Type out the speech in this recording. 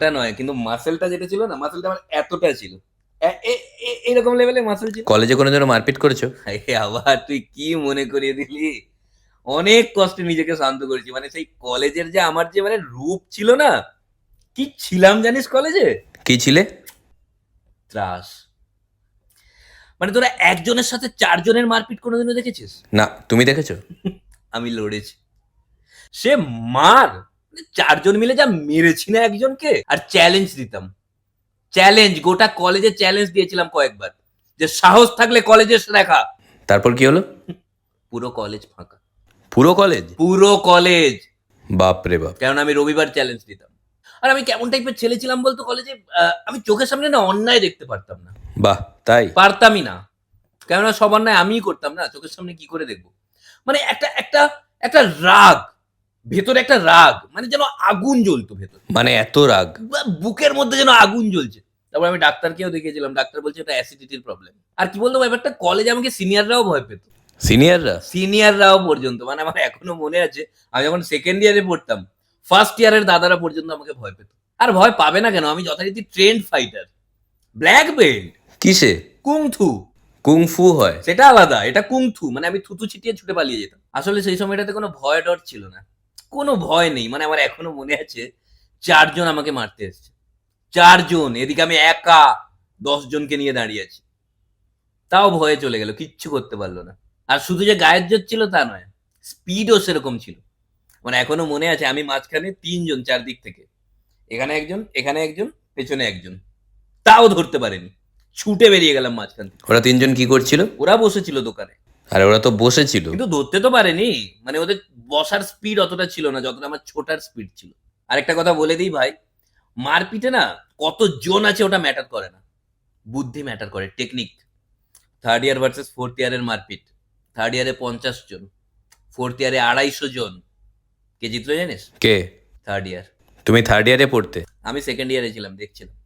ওটা নয় কিন্তু মাসেলটা যেটা ছিল না মাসেলটা আমার এতটা ছিল। এরকম লেভেলে মাসেল ছিল। কলেজে কোনো জন্য মারপিট করেছ? আবার তুই কি মনে করিয়ে দিলি? অনেক কষ্টে নিজেকে শান্ত করেছি। মানে সেই কলেজের যে আমার যে মানে রূপ ছিল না কি ছিলাম জানিস কলেজে কি ছিলে? ত্রাস। মানে তোরা একজনের সাথে চারজনের মারপিট কোনোদিনও দেখেছিস? না তুমি দেখেছ? আমি লড়েছি। সে মার। চারজন মিলে যা মেরেছি না একজনকে আর চ্যালেঞ্জ দিতাম। চ্যালেঞ্জ গোটা কলেজে চ্যালেঞ্জ দিয়েছিলাম কয়েকবার। যে সাহস থাকলে কলেজে দেখা। তারপর কি হলো? পুরো কলেজ ফাঁকা। পুরো কলেজ পুরো কলেজ বাপ রে বাপ। কারণ আমি রবিবার চ্যালেঞ্জ দিতাম। আর আমি কেমন টাইপের ছেলে ছিলাম বলতো কলেজে আমি চোখের সামনে না অন্যায় দেখতে পারতাম না। বাহ তাই? পারতামই না। কেননা সব অন্যায় আমিই করতাম না চোখের সামনে কি করে দেখব? মানে একটা একটা একটা রাগ। ভেতরে একটা রাগ মানে যেন আগুন জ্বলতো ভেতর। মানে এত রাগ। বুকের মধ্যে যেন আগুন জ্বলছে। তারপর আমি ডাক্তারকেও দেখিয়েছিলাম ডাক্তার বলছে এটা অ্যাসিডিটির প্রবলেম আর কি বলতো ব্যাপারটা কলেজে আমাকে সিনিয়ররাও ভয় পেত। সিনিয়ররা সিনিয়ররাও পর্যন্ত মানে আমার এখনও মনে আছে আমি যখন সেকেন্ড ইয়ারে পড়তাম ফার্স্ট ইয়ারের দাদারা পর্যন্ত আমাকে ভয় পেত। আর ভয় পাবে না কেন আমি যথারীতি ট্রেন্ড ফাইটার ব্ল্যাক বেল্ট কিসে? কুংথু কুংফু হয়। সেটা আলাদা এটা কুংথু মানে আমি থুতু ছিটিয়ে ছুটে পালিয়ে যেতাম। আসলে সেই সময়টাতে কোনো ভয় ডর ছিল না। কোনো ভয় নেই। মানে আমার এখনও মনে আছে চারজন আমাকে মারতে এসেছে। চারজন এদিকে আমি একা দশ জনকে নিয়ে দাঁড়িয়ে আছি। তাও ভয়ে চলে গেল কিচ্ছু করতে পারল না। আর শুধু যে গায়ের জোর ছিল তা নয় স্পিডও সেরকম ছিল। মানে এখনও মনে আছে আমি মাঝখানে তিনজন চারদিক থেকে। এখানে একজন এখানে একজন পেছনে একজন। তাও ধরতে পারেনি। ছুটে বেরিয়ে গেলাম মাঝখান থেকে। ওরা তিনজন কি করছিল? ওরা বসেছিল দোকানে। আর ওরা তো বসেছিল। কিন্তু ধরতে তো পারেনি। মানে ওদের বসার স্পিড অতটা ছিল না যতটা আমার ছোটার স্পিড ছিল। আরেকটা কথা বলে দিই ভাই মারপিটে না কত জন আছে ওটা ম্যাটার করে না। বুদ্ধি ম্যাটার করে technique third year versus fourth ইয়ারের মারপিট। থার্ড ইয়ারে পঞ্চাশ জন ফোর্থ ইয়ারে আড়াইশো জন। কে জিতলো জানিস? কে? থার্ড ইয়ার তুমি থার্ড ইয়ারে পড়তে? আমি সেকেন্ড ইয়ারে ছিলাম দেখছিলাম।